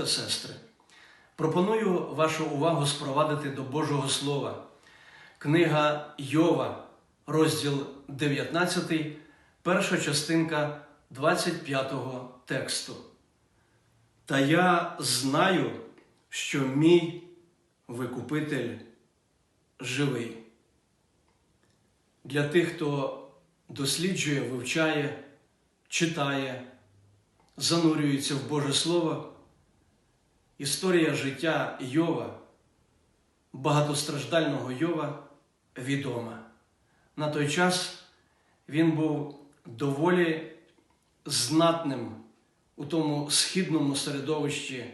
та сестри, пропоную вашу увагу спровадити до Божого Слова. Книга Йова, розділ 19, перша частинка 25 тексту. Та я знаю, що мій викупитель живий. Для тих, хто досліджує, вивчає, читає, занурюється в Боже Слово, історія життя Йова, багатостраждального Йова відома. На той час він був доволі знатним у тому східному середовищі,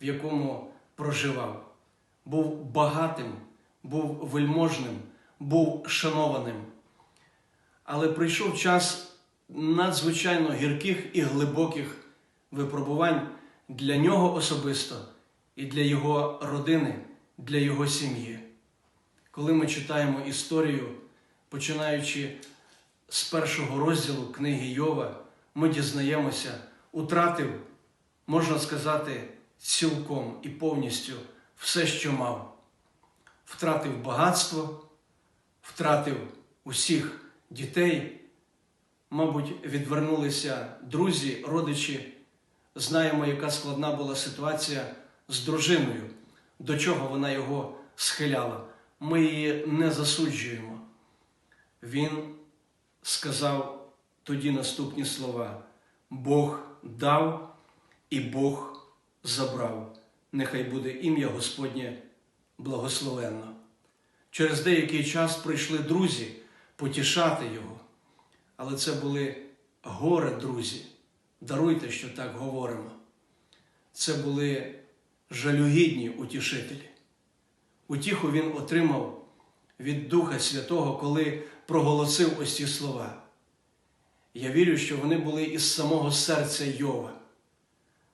в якому проживав. Був багатим, був вельможним, був шанованим. Але прийшов час надзвичайно гірких і глибоких випробувань для нього особисто і для його родини, для його сім'ї. Коли ми читаємо історію, починаючи з першого розділу книги Йова, ми дізнаємося, утратив, можна сказати, цілком і повністю все, що мав. Втратив багатство, втратив усіх дітей, мабуть, відвернулися друзі, родичі. Знаємо, яка складна була ситуація з дружиною, до чого вона його схиляла. Ми її не засуджуємо. Він сказав тоді наступні слова: Бог дав і Бог забрав. Нехай буде ім'я Господнє благословенно. Через деякий час прийшли друзі потішати його. Але це були горе друзі. Даруйте, що так говоримо. Це були жалюгідні утішителі. Утіху він отримав від Духа Святого, коли проголосив ось ці слова. Я вірю, що вони були із самого серця Йова.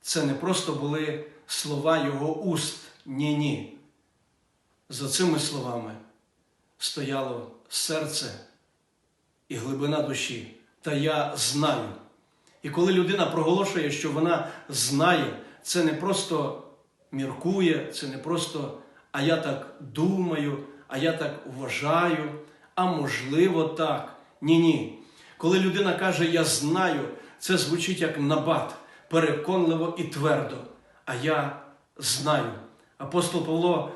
Це не просто були слова його уст. Ні-ні. За цими словами стояло серце і глибина душі. Та я знаю. І коли людина проголошує, що вона знає, це не просто міркує, це не просто, а я так думаю, а я так вважаю, а можливо так. Ні-ні. Коли людина каже Я знаю, це звучить як набат, переконливо і твердо. А я знаю. Апостол Павло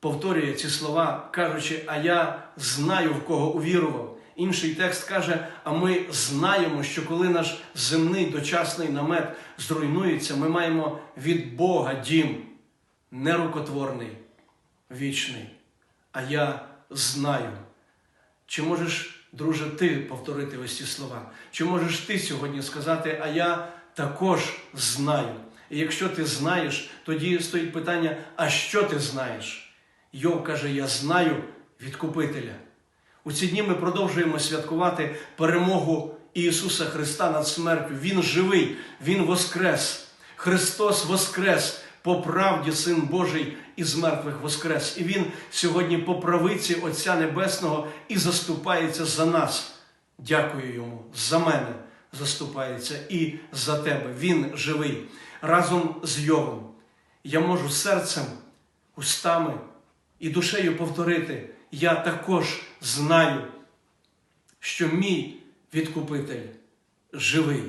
повторює ці слова, кажучи, а я знаю, в кого увірував. Інший текст каже: а ми знаємо, що коли наш земний дочасний намет зруйнується, ми маємо від Бога дім нерукотворний, вічний. А я знаю. Чи можеш, друже, ти повторити ось ці слова? Чи можеш ти сьогодні сказати, а я також знаю? І якщо ти знаєш, тоді стоїть питання: а що ти знаєш? Йов каже: Я знаю відкупителя. У ці дні ми продовжуємо святкувати перемогу Ісуса Христа над смертю. Він живий, Він воскрес. Христос воскрес, по правді Син Божий із мертвих воскрес. І Він сьогодні по правиці Отця Небесного і заступається за нас. Дякую йому, за мене заступається і за тебе. Він живий. Разом з Йовом. Я можу серцем, устами і душею повторити. Я також знаю, що мій відкупитель живий,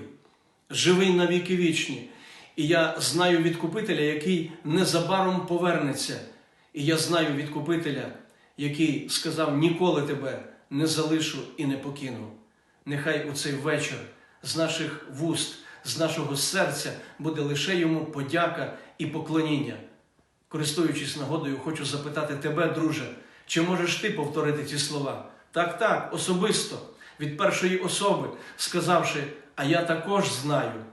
живий на віки вічні. І я знаю відкупителя, який незабаром повернеться. І я знаю відкупителя, який сказав: ніколи тебе не залишу і не покину. Нехай у цей вечір з наших вуст, з нашого серця буде лише йому подяка і поклоніння. Користуючись нагодою, хочу запитати тебе, друже. Чи можеш ти повторити ці слова? Так, так, особисто, від першої особи, сказавши, а я також знаю.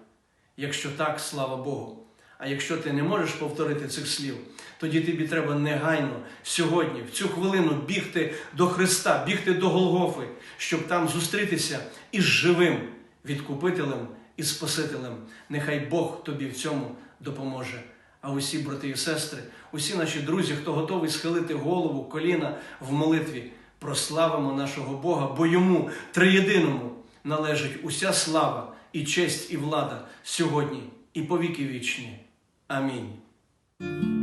Якщо так, слава Богу. А якщо ти не можеш повторити цих слів, тоді тобі треба негайно сьогодні, в цю хвилину, бігти до Христа, бігти до Голгофи, щоб там зустрітися із живим відкупителем і Спасителем. Нехай Бог тобі в цьому допоможе. А усі брати і сестри, усі наші друзі, хто готовий схилити голову, коліна в молитві, прославимо нашого Бога, бо йому триєдиному належить уся слава і честь і влада сьогодні і по віки вічні. Амінь.